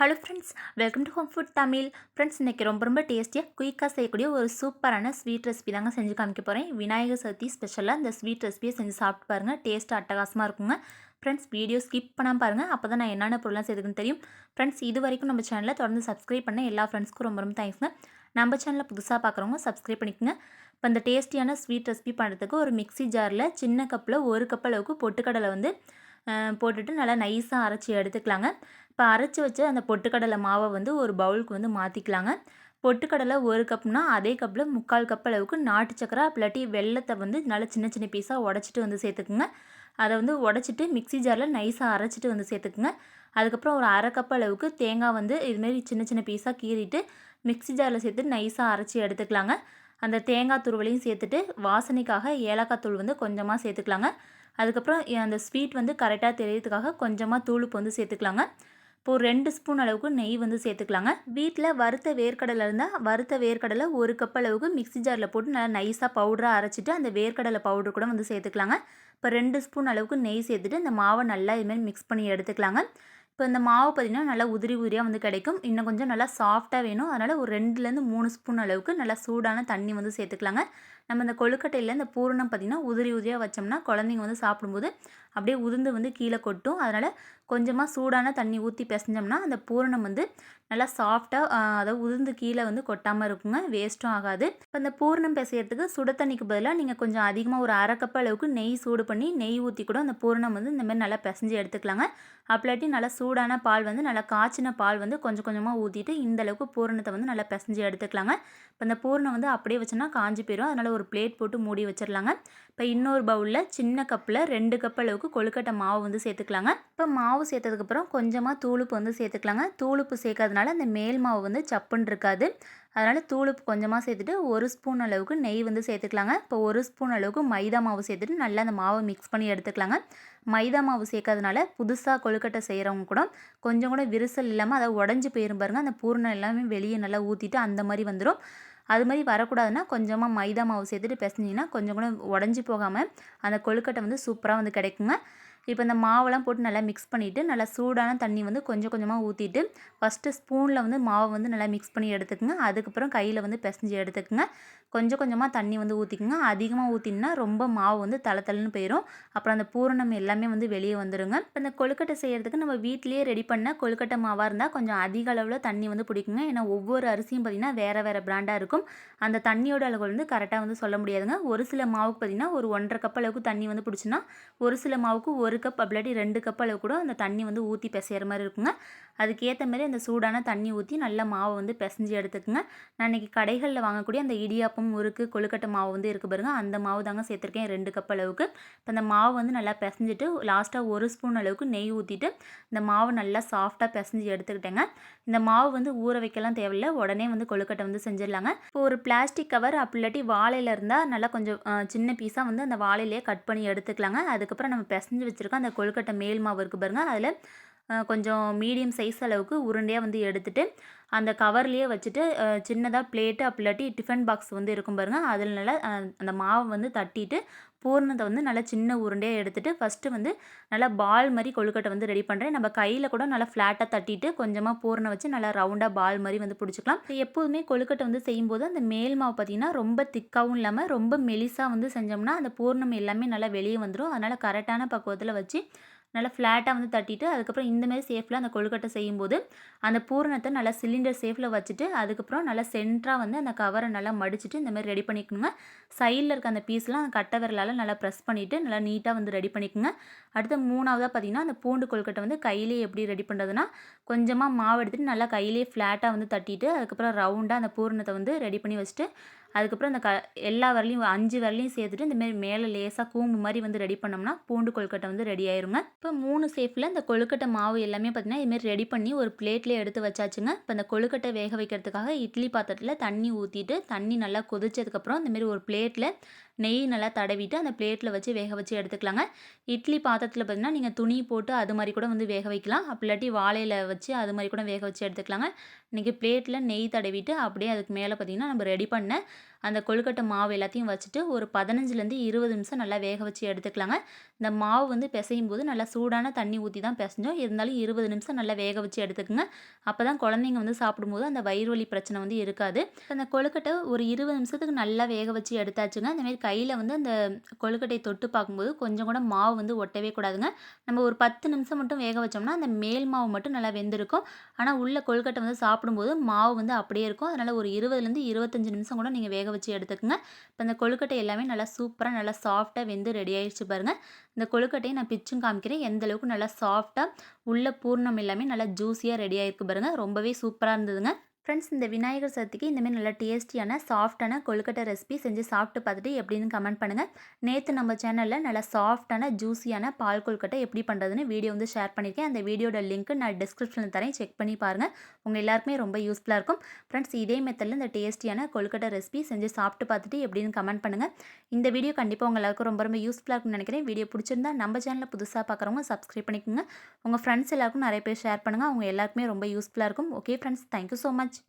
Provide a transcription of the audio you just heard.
Hello friends welcome to home food Tamil friends இன்றைக்கி ரொம்ப ரொம்ப டேஸ்டியாக குயிக்காக செய்யக்கூடிய ஒரு சூப்பரான ஸ்வீட் ரெசிபி தாங்க செஞ்சு காமிக்க போகிறேன் விநாயகர் சதுர்த்தி ஸ்பெஷலாக இந்த ஸ்வீட் ரெசிபியை செஞ்சு சாப்பிட்டு பாருங்கள் டேஸ்ட் அட்டகாசமாக இருக்குங்க. ஃப்ரெண்ட்ஸ் வீடியோ ஸ்கிப் பண்ணாமல் பாருங்கள் அப்போ தான் நான் என்னென்ன பொருளாக செய்துக்குன்னு தெரியும். ஃப்ரெண்ட்ஸ் இது வரைக்கும் நம்ம சேனலை தொடர்ந்து சப்ஸ்கிரைப் பண்ண எல்லா ஃப்ரெண்ட்ஸ்க்கும் ரொம்ப ரொம்ப தேங்க்ஸ்ங்க நம்ம சேனலில் புதுசாக பார்க்குறவங்க சப்ஸ்கிரைப் பண்ணிக்கோங்க. இப்போ இந்த டேஸ்டியான ஸ்வீட் ரெசிபி பண்ணுறதுக்கு ஒரு மிக்ஸி ஜாரில் சின்ன கப்பில் ஒரு கப் அளவுக்கு பொட்டுக்கடலை வந்து போட்டுட்டு நல்லா நைஸாக அரைச்சி எடுத்துக்கலாங்க. இப்போ அரைச்சி வச்ச அந்த பொட்டுக்கடலை மாவை வந்து ஒரு பவுலுக்கு வந்து மாற்றிக்கலாங்க பொட்டுக்கடலை ஒரு கப்னா அதே கப்பில் முக்கால் கப் அளவுக்கு நாட்டு சக்கரை இல்லாட்டி வெள்ளத்தை வந்து நல்லா சின்ன சின்ன பீஸாக உடச்சிட்டு வந்து சேர்த்துக்குங்க. அதை வந்து உடச்சிட்டு மிக்ஸி ஜாரில் நைஸாக அரைச்சிட்டு வந்து சேர்த்துக்குங்க. அதுக்கப்புறம் ஒரு அரை கப் அளவுக்கு தேங்காய் வந்து இதுமாரி சின்ன சின்ன பீஸாக கீறிட்டு மிக்ஸி ஜாரில் சேர்த்து நைஸாக அரைச்சி எடுத்துக்கலாங்க. அந்த தேங்காய் துருவலையும் சேர்த்துட்டு வாசனைக்காக ஏலக்காய் தூள் வந்து கொஞ்சமாக சேர்த்துக்கலாங்க. அதுக்கப்புறம் அந்த ஸ்வீட் வந்து கரெக்டாக தெரியறதுக்காக கொஞ்சமாக தூளுப்பு வந்து சேர்த்துக்கலாங்க. இப்போ ஒரு ரெண்டு ஸ்பூன் அளவுக்கு நெய் வந்து சேர்த்துக்கலாங்க. வீட்டில் வறுத்த வேர்க்கடலை இருந்தால் வறுத்த வேர்க்கடலை ஒரு கப் அளவுக்கு மிக்ஸி ஜாரில் போட்டு நல்லா நைஸாக பவுடராக அரைச்சிட்டு அந்த வேர்க்கடலை பவுடர் கூட வந்து சேர்த்துக்கலாங்க. இப்போ ரெண்டு ஸ்பூன் அளவுக்கு நெய் சேர்த்துட்டு இந்த மாவை நல்லா இதுமாரி மிக்ஸ் பண்ணி எடுத்துக்கலாங்க. இப்போ இந்த மாவு பார்த்திங்கன்னா நல்லா உதிரி உதிரியாக வந்து கிடைக்கும். இன்னும் கொஞ்சம் நல்லா சாஃப்டாக வேணும். அதனால் ஒரு ரெண்டுலேருந்து மூணு ஸ்பூன் அளவுக்கு நல்லா சூடான தண்ணி வந்து சேர்த்துக்கலாங்க. நம்ம இந்த கொழுக்கட்டையில் இந்த பூரணம் பார்த்திங்கன்னா உதிரி உதிரியாக வச்சோம்னா குழந்தைங்க வந்து சாப்பிடும்போது அப்படியே உதிர்ந்து வந்து கீழே கொட்டும். அதனால் கொஞ்சமாக சூடான தண்ணி ஊற்றி பிசைஞ்சோம்னா அந்த பூரணம் வந்து நல்லா சாஃப்டாக அதாவது உதிர்ந்து கீழே வந்து கொட்டாமல் இருக்குங்க. வேஸ்ட்டும் ஆகாது. இப்போ அந்த பூரணம் பிசையறதுக்கு சுட தண்ணிக்கு பதிலாக நீங்கள் கொஞ்சம் அதிகமாக ஒரு அரை கப் அளவுக்கு நெய் சூடு பண்ணி நெய் ஊற்றி கூட அந்த பூரணம் வந்து இந்த மாதிரி நல்லா பிசைஞ்சு எடுத்துக்கலாங்க. அப்படிலாட்டி நல்லா சூடான பால் வந்து நல்லா காய்ச்சின பால் வந்து கொஞ்சம் கொஞ்சமாக ஊற்றிட்டு இந்த அளவுக்கு பூரணத்தை வந்து நல்லா பிசைஞ்சு எடுத்துக்கலாங்க. இப்போ அந்த பூரணம் வந்து அப்படியே வச்சோன்னா காஞ்சி போயிடும் அதனால் ஒரு பிளேட் போட்டு மூடி வச்சிடலாங்க இப்போ இன்னொரு பவுலில் சின்ன கப்பில் ரெண்டு கப் அளவுக்கு கொழுக்கட்டை மாவு வந்து சேர்த்துக்கலாங்க. இப்போ மாவு சேர்த்ததுக்கப்புறம் கொஞ்சமாக தூளுப்பு வந்து சேர்த்துக்கலாங்க. தூளுப்பு சேர்க்கறதுனால அந்த மேல் மாவு வந்து சப்புன்னு இருக்காது. அதனால் தூளுப்பு கொஞ்சமாக சேர்த்துட்டு ஒரு ஸ்பூன் அளவுக்கு நெய் வந்து சேர்த்துக்கலாங்க. இப்போ ஒரு ஸ்பூன் அளவுக்கு மைதா மாவு சேர்த்துட்டு நல்லா அந்த மாவை மிக்ஸ் பண்ணி எடுத்துக்கலாங்க. மைதா மாவு சேர்க்கறதுனால புதுசாக கொழுக்கட்டை செய்கிறவங்க கூட கொஞ்சம் கூட விரிசல் இல்லாமல் அதை உடஞ்சி போயிரும் பாருங்கள் அந்த பூரணம் எல்லாமே வெளியே நல்லா ஊற்றிட்டு அந்த மாதிரி வந்துடும் அது மாதிரி வரக்கூடாதுன்னா கொஞ்சமாக மைதா மாவு சேர்த்துட்டு பிசைஞ்சிங்கன்னா கொஞ்சம் கூட உடஞ்சி போகாமல் அந்த கொழுக்கட்டை வந்து சூப்பராக வந்து கிடைக்குங்க. இப்போ இந்த மாவெல்லாம் போட்டு நல்லா மிக்ஸ் பண்ணிவிட்டு நல்லா சூடான தண்ணி வந்து கொஞ்சம் கொஞ்சமாக ஊற்றிட்டு ஃபஸ்ட்டு ஸ்பூனில் வந்து மாவை வந்து நல்லா மிக்ஸ் பண்ணி எடுத்துக்கோங்க. அதுக்கப்புறம் கையில் வந்து பிசைஞ்சு எடுத்துக்கோங்க. கொஞ்சம் கொஞ்சமாக தண்ணி வந்து ஊற்றிக்குங்க அதிகமாக ஊற்றினா ரொம்ப மாவு வந்து தலை தலைன்னு போயிடும் அப்புறம் அந்த பூரணம் எல்லாமே வந்து வெளியே வந்துடுங்க இப்போ இந்த கொழுக்கட்டை செய்கிறதுக்கு நம்ம வீட்டிலேயே ரெடி பண்ண கொழுக்கட்டை மாவாக இருந்தால் கொஞ்சம் அதிக அளவில் தண்ணி வந்து பிடிக்குங்க. ஏன்னா ஒவ்வொரு அரிசியும் பார்த்திங்கன்னா வேறு வேறு பிராண்டாக இருக்கும். அந்த தண்ணியோட அளவு வந்து கரெக்டாக வந்து சொல்ல முடியாதுங்க. ஒரு சில மாவுக்கு பார்த்திங்கன்னா ஒரு ஒன்றரை கப் அளவுக்கு தண்ணி வந்து பிடிச்சின்னா ஒரு சில மாவுக்கு ஒரு கப் அப்படி ரெண்டு கப் அளவு கூட அந்த தண்ணி வந்து ஊற்றி பிசையிற மாதிரி இருக்குங்க. அதுக்கேற்ற மாதிரி அந்த சூடான தண்ணி ஊற்றி நல்லா மாவை வந்து பிசைஞ்சு எடுத்துக்குங்க. நான் இன்றைக்கி கடைகளில் வாங்கக்கூடிய அந்த இடியாப்பம் முறுக்கு கொழுக்கட்டை மாவு வந்து இருக்குது பாருங்க. அந்த மாவு தாங்க சேர்த்துருக்கேன். ரெண்டு கப் அளவுக்கு. இப்போ அந்த மாவு வந்து நல்லா பிசைஞ்சிட்டு லாஸ்ட்டாக ஒரு ஸ்பூன் அளவுக்கு நெய் ஊற்றிட்டு இந்த மாவு நல்லா சாஃப்டாக பிசைஞ்சு எடுத்துக்கிட்டேங்க. இந்த மாவு வந்து ஊற வைக்கலாம் தேவையில்ல. உடனே வந்து கொழுக்கட்டை வந்து செஞ்சிடலாங்க. இப்போ ஒரு பிளாஸ்டிக் கவர் அப்படி இல்லாட்டி வாழையில் இருந்தால் நல்லா கொஞ்சம் சின்ன பீஸாக வந்து அந்த வாழையிலேயே கட் பண்ணி எடுத்துக்கலாங்க. அதுக்கப்புறம் நம்ம பிசைஞ்சு வச்சுருக்கோம் அந்த கொழுக்கட்டை மேல் மாவு இருக்குது பாருங்க. அதில் கொஞ்சம் மீடியம் சைஸ் அளவுக்கு உருண்டையாக வந்து எடுத்துகிட்டு அந்த கவர்லேயே வச்சுட்டு சின்னதாக பிளேட்டு அப்படி இல்லாட்டி டிஃபன் பாக்ஸ் வந்து இருக்கும் பாருங்கள் அதில் நல்லா அந்த மாவை வந்து தட்டிட்டு பூர்ணத்தை வந்து நல்லா சின்ன உருண்டையாக எடுத்துகிட்டு ஃபஸ்ட்டு வந்து நல்லா பால் மாதிரி கொழுக்கட்டை வந்து ரெடி பண்ணுறேன் நம்ம கையில் கூட நல்லா ஃப்ளாட்டாக தட்டிட்டு கொஞ்சமாக பூர்ணம் வச்சு நல்லா ரவுண்டாக பால் மாதிரி வந்து பிடிச்சிக்கலாம். எப்போதுமே கொழுக்கட்டை வந்து செய்யும்போது அந்த மேல் மாவு பார்த்திங்கன்னா ரொம்ப திக்காகவும் இல்லாமல் ரொம்ப மெலிசாக வந்து செஞ்சோம்னா அந்த பூர்ணம் எல்லாமே நல்லா வெளியே வந்துடும் அதனால் கரெக்டான பக்குவத்தில் வச்சு நல்லா ஃப்ளாட்டாக வந்து தட்டிட்டு அதுக்கப்புறம் இந்தமாரி சேஃபில் அந்த கொழுக்கட்டை செய்யும்போது அந்த பூரணத்தை நல்லா சிலிண்டர் சேஃபில் வச்சுட்டு அதுக்கப்புறம் நல்லா சென்டராக வந்து அந்த கவரை நல்லா மடிச்சுட்டு இந்தமாரி ரெடி பண்ணிக்கணுங்க. சைடில் இருக்க அந்த பீஸ்லாம் அந்த கட்டை விரலால் நல்லா ப்ரெஸ் பண்ணிவிட்டு நல்லா நீட்டாக வந்து ரெடி பண்ணிக்கோங்க. அடுத்து மூணாவதாக பார்த்தீங்கன்னா அந்த பூண்டு கொழுக்கட்டை வந்து கையிலே எப்படி ரெடி பண்ணுறதுன்னா கொஞ்சமாக மாவு எடுத்துகிட்டு நல்லா கையிலே ஃப்ளாட்டாக வந்து தட்டிட்டு அதுக்கப்புறம் ரவுண்டாக அந்த பூரணத்தை வந்து ரெடி பண்ணி வச்சுட்டு அதுக்கப்புறம் அந்த க எல்லா வரலையும் அஞ்சு வரலையும் சேர்த்துட்டு இந்த மாதிரி மேலே லேசாக கூம்பு மாதிரி வந்து ரெடி பண்ணோம்னா பூண்டு கொழுக்கட்டை வந்து ரெடி ஆயிருங்க. இப்போ மூணு சேஃபில் இந்த கொழுக்கட்டை மாவு எல்லாமே பார்த்தீங்கன்னா இதுமாரி ரெடி பண்ணி ஒரு பிளேட்லேயே எடுத்து வச்சாச்சுங்க. இப்போ இந்த கொழுக்கட்டை வேக வைக்கிறதுக்காக இட்லி பாத்திரத்தில் தண்ணி ஊற்றிட்டு தண்ணி நல்லா கொதிச்சதுக்கப்புறம் இந்த மாதிரி ஒரு பிளேட்டில் நெய் நல்லா தடவிட்டு அந்த பிளேட்டில் வச்சு வேக வச்சு எடுத்துக்கலாங்க. இட்லி பாத்திரத்தில் பார்த்தீங்கன்னா நீங்கள் துணி போட்டு அது மாதிரி கூட வந்து வேக வைக்கலாம். அப்படி இல்லாட்டி வச்சு அது மாதிரி கூட வேக வச்சு எடுத்துக்கலாங்க. இன்றைக்கி பிளேட்டில் நெய் தடவிட்டு அப்படியே அதுக்கு மேலே பார்த்தீங்கன்னா நம்ம ரெடி பண்ண அந்த கொழுக்கட்டை மாவு எல்லாத்தையும் வச்சுட்டு ஒரு பதினஞ்சுலேருந்து இருபது நிமிஷம் நல்லா வேக வச்சு எடுத்துக்கலாங்க. இந்த மாவு வந்து பிசையும் போது நல்லா சூடான தண்ணி ஊற்றி தான் பிசைஞ்சோம். இருந்தாலும் இருபது நிமிஷம் நல்லா வேக வச்சு எடுத்துக்கோங்க. அப்போ தான் குழந்தைங்க வந்து சாப்பிடும்போது அந்த வயிறு வலி பிரச்சனை வந்து இருக்காது. அந்த கொழுக்கட்டை ஒரு இருபது நிமிஷத்துக்கு நல்லா வேக வச்சு எடுத்தாச்சுங்க. அந்தமாரி கையில் வந்து அந்த கொழுக்கட்டையை தொட்டு பார்க்கும்போது கொஞ்சம் கூட மாவு வந்து ஒட்டவே கூடாதுங்க. நம்ம ஒரு பத்து நிமிஷம் மட்டும் வேக வச்சோம்னா அந்த மேல் மாவு மட்டும் நல்லா வெந்திருக்கும். ஆனால் உள்ள கொழுக்கட்டை வந்து சாப்பிடும்போது மாவு வந்து அப்படியே இருக்கும். அதனால் ஒரு இருபதுலேருந்து இருபத்தஞ்சி நிமிஷம் கூட நீங்கள் வேக வச்சு எடுத்துக்கோங்க. இப்போ இந்த கொழுக்கட்டை எல்லாமே நல்லா சூப்பராக நல்லா சாஃப்டாக வெந்து ரெடி ஆயிடுச்சு பாருங்கள் இந்த கொழுக்கட்டையை நான் பிச்சும் காமிக்கிறேன். எந்த அளவுக்கு நல்லா சாஃப்டாக உள்ள பூர்ணம் எல்லாமே நல்லா ஜூஸியாக ரெடி ஆகிருக்கு பாருங்கள் ரொம்பவே சூப்பராக இருந்ததுங்க. ஃப்ரெண்ட்ஸ் இந்த விநாயகர் சதுர்த்திக்கு இந்தமாரி நல்லா டேஸ்டியான சாஃப்டான கொழுக்கட்டை ரெசிபி செஞ்சு சாப்பிட்டு பார்த்துட்டு எப்படின்னு கமெண்ட் பண்ணுங்கள் நேற்று நம்ம சேனலில் நல்லா சாஃப்டான ஜூஸியான பால் கொழுக்கட்டை எப்படி பண்ணுறதுன்னு வீடியோ வந்து ஷேர் பண்ணியிருக்கேன். அந்த வீடியோட லிங்க் நான் டிஸ்கிரிப்ஷனில் தரேன். செக் பண்ணி பாருங்கள் உங்கள் எல்லாருக்குமே ரொம்ப யூஸ்ஃபுல்லாக இருக்கும். ஃப்ரெண்ட்ஸ் இதே மெத்தடில் இந்த டேஸ்டியான கொழுக்கட்டை ரெசிபி செஞ்சு சாப்பிட்டு பார்த்துட்டு எப்படின்னு கமெண்ட் பண்ணுங்கள் இந்த வீடியோ கண்டிப்பாக உங்கள் எல்லாருக்கும் ரொம்ப ரொம்ப யூஸ்ஃபுல்லாக இருக்கும்னு நினைக்கிறேன். வீடியோ பிடிச்சிருந்தா நம்ம சேனலில் புதுசாக பார்க்குறவங்க சப்ஸ்கிரைப் பண்ணிக்கோங்க. உங்கள் ஃப்ரெண்ட்ஸ் எல்லாருக்கும் நிறைய பேர் ஷேர் பண்ணுங்கள் அவங்க எல்லாருக்குமே ரொம்ப யூஸ்ஃபுல்லாக இருக்கும். Okay friends thank you so much